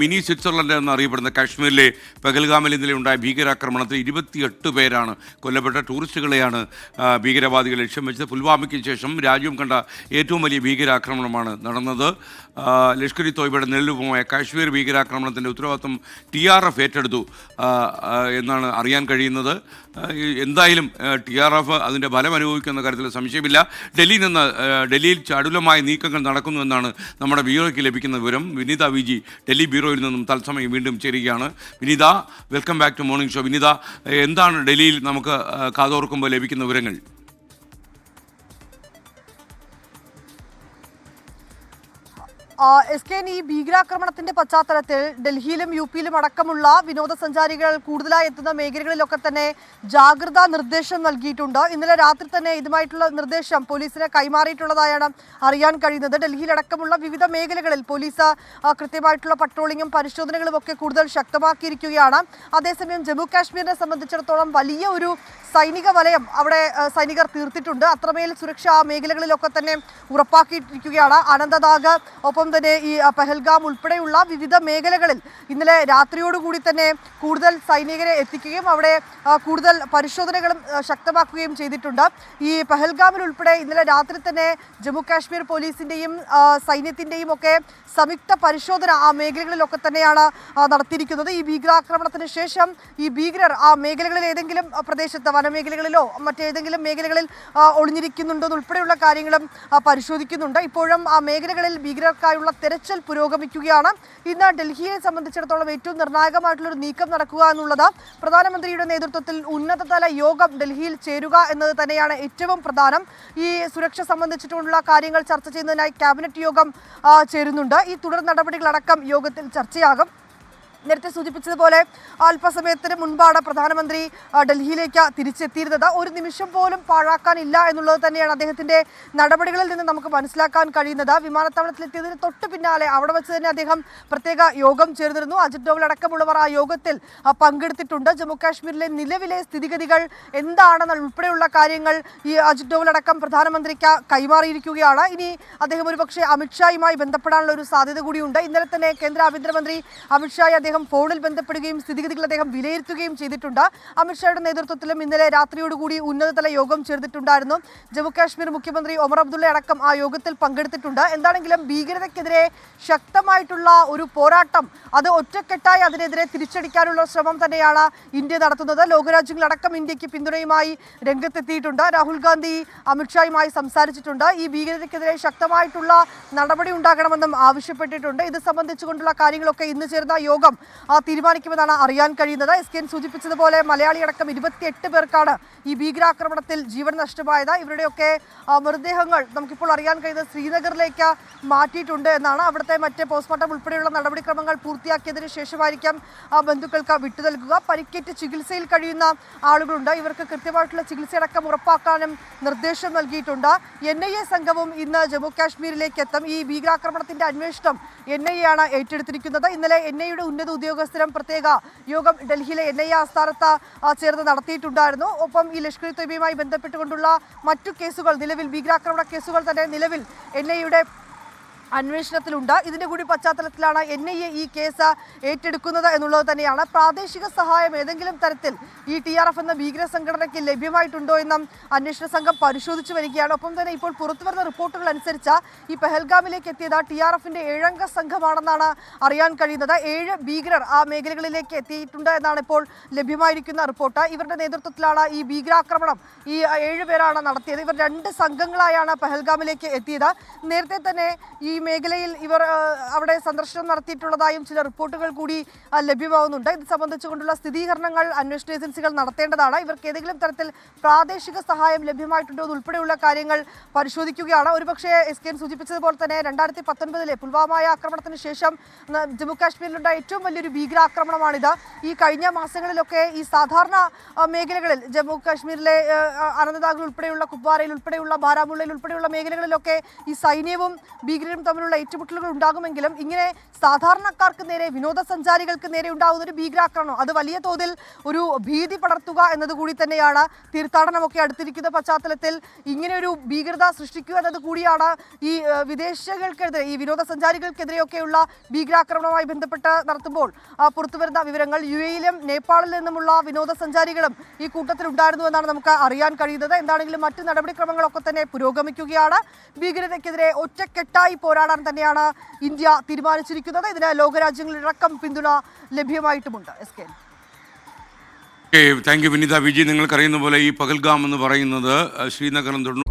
Mini Switzerland എന്നറിയപ്പെടുന്ന കാശ്മീരിലെ പെഗൽഗാമിൽ ഇന്നലെ ഉണ്ടായ ഭീകരാക്രമണത്തിൽ ഇരുപത്തിയെട്ട് പേരാണ് കൊല്ലപ്പെട്ട ടൂറിസ്റ്റുകളെയാണ് ഭീകരവാദികൾ ലക്ഷ്യം വെച്ചത്. പുൽവാമയ്ക്ക് ശേഷം രാജ്യം കണ്ട ഏറ്റവും വലിയ ഭീകരാക്രമണമാണ് നടന്നത്. ലഷ്കർ ഇ തോയ്ബയുടെ നെല്ലുപമായ കാശ്മീർ ഭീകരാക്രമണത്തിന്റെ ഉത്തരവാദിത്വം ടി ആർ എഫ് ഏറ്റെടുത്തു എന്നാണ് അറിയാൻ കഴിയുന്നത്. എന്തായാലും ടി ആർ എഫ് അതിന്റെ ഫലം അനുഭവിക്കുന്ന കാര്യത്തിൽ സംശയമില്ല. ഡൽഹിയിൽ നിന്ന് ഡൽഹിയിൽ ചടുലമായ നീക്കങ്ങൾ നടക്കുന്നുവെന്നാണ് നമ്മുടെ ബ്യൂറോയ്ക്ക് ലഭിക്കുന്ന വിവരം. വിനീത വിജി ഡൽഹി ബ്യൂറോയിൽ നിന്നും തത്സമയം വീണ്ടും ചേരുകയാണ്. Vineetha welcome back to morning show. Vineetha എന്താണ് ഡൽഹിയിൽ നമുക്ക് കാതോർക്കുമ്പോൾ ലഭിക്കുന്ന വിവരങ്ങൾ? എസ് കെ ഈ ഭീകരാക്രമണത്തിന്റെ പശ്ചാത്തലത്തിൽ ഡൽഹിയിലും യു പിയിലും അടക്കമുള്ള വിനോദസഞ്ചാരികൾ കൂടുതലായി എത്തുന്ന മേഖലകളിലൊക്കെ തന്നെ ജാഗ്രതാ നിർദ്ദേശം നൽകിയിട്ടുണ്ട്. ഇന്നലെ രാത്രി തന്നെ ഇതുമായിട്ടുള്ള നിർദ്ദേശം പോലീസിന് കൈമാറിയിട്ടുള്ളതായാണ് അറിയാൻ കഴിയുന്നത്. ഡൽഹിയിലടക്കമുള്ള വിവിധ മേഖലകളിൽ പോലീസ് കൃത്യമായിട്ടുള്ള പട്രോളിങ്ങും പരിശോധനകളും ഒക്കെ കൂടുതൽ ശക്തമാക്കിയിരിക്കുകയാണ്. അതേസമയം ജമ്മു കാശ്മീരിനെ സംബന്ധിച്ചിടത്തോളം വലിയ ഒരു സൈനിക വലയം അവിടെ സൈനികർ തീർത്തിട്ടുണ്ട്. അത്രമേൽ സുരക്ഷ ആ മേഖലകളിലൊക്കെ തന്നെ ഉറപ്പാക്കിയിരിക്കുകയാണ് അനന്തനാഗ് ഒപ്പം തന്നെ ഈ പെഹൽഗാം ഉൾപ്പെടെയുള്ള വിവിധ മേഖലകളിൽ ഇന്നലെ രാത്രിയോടുകൂടി തന്നെ കൂടുതൽ സൈനികരെ എത്തിക്കുകയും അവിടെ കൂടുതൽ പരിശോധനകളും ശക്തമാക്കുകയും ചെയ്തിട്ടുണ്ട്. ഈ പെഹൽഗാമിൽ ഉൾപ്പെടെ ഇന്നലെ രാത്രി തന്നെ ജമ്മു കാശ്മീർ പോലീസിന്റെയും സൈന്യത്തിന്റെയും ഒക്കെ സംയുക്ത പരിശോധന ആ മേഖലകളിലൊക്കെ തന്നെയാണ് നടത്തിയിരിക്കുന്നത്. ഈ ഭീകരാക്രമണത്തിന് ശേഷം ഈ ഭീകരർ ആ മേഖലകളിൽ ഏതെങ്കിലും പ്രദേശത്ത് വനമേഖലകളിലോ മറ്റേതെങ്കിലും മേഖലകളിൽ ഒളിഞ്ഞിരിക്കുന്നുണ്ടോ എന്നുൾപ്പെടെയുള്ള കാര്യങ്ങളും പരിശോധിക്കുന്നുണ്ട്. ഇപ്പോഴും ആ മേഖലകളിൽ ഭീകരർക്കായുള്ള തെരച്ചിൽ പുരോഗമിക്കുകയാണ്. ഇന്ന് ഡൽഹിയെ സംബന്ധിച്ചിടത്തോളം ഏറ്റവും നിർണായകമായിട്ടുള്ള ഒരു നീക്കം നടക്കുക എന്നുള്ളത് പ്രധാനമന്ത്രിയുടെ നേതൃത്വത്തിൽ ഉന്നതതല യോഗം ഡൽഹിയിൽ ചേരുക എന്നത് തന്നെയാണ് ഏറ്റവും പ്രധാനം. ഈ സുരക്ഷ സംബന്ധിച്ചിട്ടുള്ള കാര്യങ്ങൾ ചർച്ച ചെയ്യുന്നതിനായി ക്യാബിനറ്റ് യോഗം ചേരുന്നുണ്ട്. ഈ തുടർ നടപടികളടക്കം യോഗത്തിൽ ചർച്ചയാകും. നേരത്തെ സൂചിപ്പിച്ചതുപോലെ അല്പസമയത്തിന് മുൻപാണ് പ്രധാനമന്ത്രി ഡൽഹിയിലേക്ക് തിരിച്ചെത്തിയിരുന്നത്. ഒരു നിമിഷം പോലും പാഴാക്കാനില്ല എന്നുള്ളത് തന്നെയാണ് അദ്ദേഹത്തിന്റെ നടപടികളിൽ നിന്ന് നമുക്ക് മനസ്സിലാക്കാൻ കഴിയുന്നത്. വിമാനത്താവളത്തിലെത്തിയതിന് തൊട്ട് പിന്നാലെ അവിടെ വെച്ച് തന്നെ അദ്ദേഹം പ്രത്യേക യോഗം ചേർന്നിരുന്നു. അജിത് ഡോവൽ അടക്കമുള്ളവർ ആ യോഗത്തിൽ പങ്കെടുത്തിട്ടുണ്ട്. ജമ്മു കാശ്മീരിലെ നിലവിലെ സ്ഥിതിഗതികൾ എന്താണെന്ന് ഉൾപ്പെടെയുള്ള കാര്യങ്ങൾ ഈ അജിത് ഡോവൽ അടക്കം പ്രധാനമന്ത്രിക്ക് കൈമാറിയിരിക്കുകയാണ്. ഇനി അദ്ദേഹം ഒരുപക്ഷെ അമിത്ഷായുമായി ബന്ധപ്പെടാനുള്ള ഒരു സാധ്യത കൂടിയുണ്ട്. ഇന്നലെ തന്നെ കേന്ദ്ര ആഭ്യന്തരമന്ത്രി അമിത്ഷായി അദ്ദേഹം ഫോണിൽ ബന്ധപ്പെടുകയും സ്ഥിതിഗതികൾ അദ്ദേഹം വിലയിരുത്തുകയും ചെയ്തിട്ടുണ്ട്. അമിത്ഷായുടെ നേതൃത്വത്തിലും ഇന്നലെ രാത്രിയോടുകൂടി ഉന്നതതല യോഗം ചേർന്നിട്ടുണ്ടായിരുന്നു. ജമ്മു കാശ്മീർ മുഖ്യമന്ത്രി ഒമർ അബ്ദുള്ള അടക്കം ആ യോഗത്തിൽ പങ്കെടുത്തിട്ടുണ്ട്. എന്താണെങ്കിലും ഭീകരതയ്ക്കെതിരെ ശക്തമായിട്ടുള്ള ഒരു പോരാട്ടം അത് ഒറ്റക്കെട്ടായി അതിനെതിരെ തിരിച്ചടിക്കാനുള്ള ശ്രമം തന്നെയാണ് ഇന്ത്യ നടത്തുന്നത്. ലോകരാജ്യങ്ങളടക്കം ഇന്ത്യയ്ക്ക് പിന്തുണയുമായി രംഗത്തെത്തിയിട്ടുണ്ട്. രാഹുൽ ഗാന്ധി അമിത്ഷായുമായി സംസാരിച്ചിട്ടുണ്ട്. ഈ ഭീകരതയ്ക്കെതിരെ ശക്തമായിട്ടുള്ള നടപടി ഉണ്ടാകണമെന്നും ആവശ്യപ്പെട്ടിട്ടുണ്ട്. ഇത് സംബന്ധിച്ചുകൊണ്ടുള്ള കാര്യങ്ങളൊക്കെ ഇന്ന് ചേർന്ന യോഗം തീരുമാനിക്കുമെന്നാണ് അറിയാൻ കഴിയുന്നത്. എസ് കെ എൻ സൂചിപ്പിച്ചതുപോലെ മലയാളിയടക്കം ഇരുപത്തിയെട്ട് പേർക്കാണ് ഈ ഭീകരാക്രമണത്തിൽ ജീവൻ നഷ്ടമായത്. ഇവരുടെയൊക്കെ ആ, മൃതദേഹങ്ങൾ നമുക്കിപ്പോൾ അറിയാൻ കഴിയുന്നത് ശ്രീനഗറിലേക്ക് മാറ്റിയിട്ടുണ്ട് എന്നാണ്. അവിടുത്തെ മറ്റ് പോസ്റ്റ്മോർട്ടം ഉൾപ്പെടെയുള്ള നടപടിക്രമങ്ങൾ പൂർത്തിയാക്കിയതിനു ശേഷമായിരിക്കും ആ, ബന്ധുക്കൾക്ക് വിട്ടു നൽകുക. പരിക്കേറ്റ് ചികിത്സയിൽ കഴിയുന്ന ആളുകളുണ്ട്. ഇവർക്ക് കൃത്യമായിട്ടുള്ള ചികിത്സയടക്കം ഉറപ്പാക്കാനും നിർദ്ദേശം നൽകിയിട്ടുണ്ട്. എൻ ഐ എ സംഘവും ഇന്ന് ജമ്മു കാശ്മീരിലേക്ക് എത്തും. ഈ ഭീകരാക്രമണത്തിന്റെ അന്വേഷണം എൻ ഐ എ ആണ് ഏറ്റെടുത്തിരിക്കുന്നത്. ഇന്നലെ എൻ ഐയുടെ ഉന്നത ഉദ്യോഗസ്ഥരും പ്രത്യേക യോഗം ഡൽഹിയിലെ എൻ ഐ ആസ്ഥാനത്ത് ചേർന്ന് നടത്തിയിട്ടുണ്ടായിരുന്നു. ഒപ്പം ഈ ലഷ്കർ തൊയ്ബയുമായി ബന്ധപ്പെട്ടുകൊണ്ടുള്ള മറ്റു കേസുകൾ നിലവിൽ ഭീകരാക്രമണ കേസുകൾ തന്നെ നിലവിൽ എൻ ഐയുടെ അന്വേഷണത്തിലുണ്ട്. ഇതിന്റെ കൂടി പശ്ചാത്തലത്തിലാണ് എൻ ഐ എ ഈ കേസ് ഏറ്റെടുക്കുന്നത് എന്നുള്ളത് തന്നെയാണ്. പ്രാദേശിക സഹായം ഏതെങ്കിലും തരത്തിൽ ഈ ടി ആർ എഫ് എന്ന ഭീകര സംഘടനയ്ക്ക് ലഭ്യമായിട്ടുണ്ടോ എന്നും അന്വേഷണ സംഘം പരിശോധിച്ചു വരികയാണ്. ഒപ്പം തന്നെ ഇപ്പോൾ പുറത്തുവരുന്ന റിപ്പോർട്ടുകൾ അനുസരിച്ച് ഈ പെഹൽഗാമിലേക്ക് എത്തിയത് ടി ആർ എഫിന്റെ ഏഴംഗ സംഘമാണെന്നാണ് അറിയാൻ കഴിയുന്നത്. ഏഴ് ഭീകരർ ആ മേഖലകളിലേക്ക് എത്തിയിട്ടുണ്ട് എന്നാണ് ഇപ്പോൾ ലഭ്യമായിരിക്കുന്ന റിപ്പോർട്ട്. ഇവരുടെ നേതൃത്വത്തിലാണ് ഈ ഭീകരാക്രമണം ഈ ഏഴ് പേരാണ് നടത്തിയത്. ഇവർ രണ്ട് സംഘങ്ങളായാണ് പെഹൽഗാമിലേക്ക് എത്തിയത്. നേരത്തെ തന്നെ ഈ മേഖലയിൽ ഇവർ അവിടെ സന്ദർശനം നടത്തിയിട്ടുള്ളതായും ചില റിപ്പോർട്ടുകൾ കൂടി ലഭ്യമാവുന്നുണ്ട്. ഇത് സംബന്ധിച്ചുകൊണ്ടുള്ള സ്ഥിരീകരണങ്ങൾ അന്വേഷണ ഏജൻസികൾ നടത്തേണ്ടതാണ്. ഇവർക്ക് ഏതെങ്കിലും തരത്തിൽ പ്രാദേശിക സഹായം ലഭ്യമായിട്ടുണ്ടോ എന്നുൾപ്പെടെയുള്ള കാര്യങ്ങൾ പരിശോധിക്കുകയാണ്. ഒരുപക്ഷെ എസ് കെ എൻ സൂചിപ്പിച്ചതുപോലെ തന്നെ രണ്ടായിരത്തി പത്തൊൻപതിലെ പുൽവാമായ ആക്രമണത്തിന് ശേഷം ജമ്മുകാശ്മീരിലുണ്ടായ ജമ്മു കാശ്മീരിലുണ്ടായ ഏറ്റവും വലിയൊരു ഭീകരാക്രമണമാണിത്. ഈ കഴിഞ്ഞ മാസങ്ങളിലൊക്കെ ഈ സാധാരണ മേഖലകളിൽ ജമ്മു കാശ്മീരിലെ അനന്തനാഗിൽ ഉൾപ്പെടെയുള്ള കുപ്വാരയിൽ ഉൾപ്പെടെയുള്ള ബാരാമുള്ളയിൽ ഉൾപ്പെടെയുള്ള മേഖലകളിലൊക്കെ ഈ സൈന്യവും ഭീകരരും തമ്മിലുള്ള ഏറ്റുമുട്ടലുകൾ ഉണ്ടാകുമെങ്കിലും ഇങ്ങനെ സാധാരണക്കാർക്ക് നേരെ വിനോദസഞ്ചാരികൾക്ക് നേരെ ഉണ്ടാകുന്ന ഒരു ഭീകരാക്രമണം അത് വലിയ തോതിൽ ഒരു ഭീതി പടർത്തുക എന്നതുകൂടി തന്നെയാണ് തീർത്ഥാടനമൊക്കെ അടുത്തിരിക്കുന്ന പശ്ചാത്തലത്തിൽ ഇങ്ങനെ ഒരു ഭീകരത സൃഷ്ടിക്കുക എന്നത് കൂടിയാണ് ഈ വിദേശികൾക്കെതിരെ ഈ വിനോദസഞ്ചാരികൾക്കെതിരെയൊക്കെയുള്ള ഭീകരാക്രമണവുമായി ബന്ധപ്പെട്ട് നടത്തുമ്പോൾ പുറത്തുവരുന്ന വിവരങ്ങൾ യു എയിലും നേപ്പാളിൽ നിന്നുമുള്ള വിനോദസഞ്ചാരികളും ഈ കൂട്ടത്തിൽ ഉണ്ടായിരുന്നു എന്നാണ് നമുക്ക് അറിയാൻ കഴിയുന്നത്. എന്താണെങ്കിലും മറ്റ് നടപടിക്രമങ്ങളൊക്കെ തന്നെ പുരോഗമിക്കുകയാണ്. ഭീകരതയ്ക്കെതിരെ ഒറ്റക്കെട്ടായി പോരാടാൻ തന്നെയാണ് ഇന്ത്യ തീരുമാനിച്ചിരിക്കുന്നത്. ഇതിന് ലോകരാജ്യങ്ങളിലടക്കം പിന്തുണ ലഭ്യമായിട്ടുമുണ്ട്. S K. Thank you Vineetha. Viji നിങ്ങൾക്കറിയുന്ന പോലെ ഈ പകൽഗാം എന്ന് പറയുന്നത് ശ്രീനഗറും തൊണ്ണൂറ്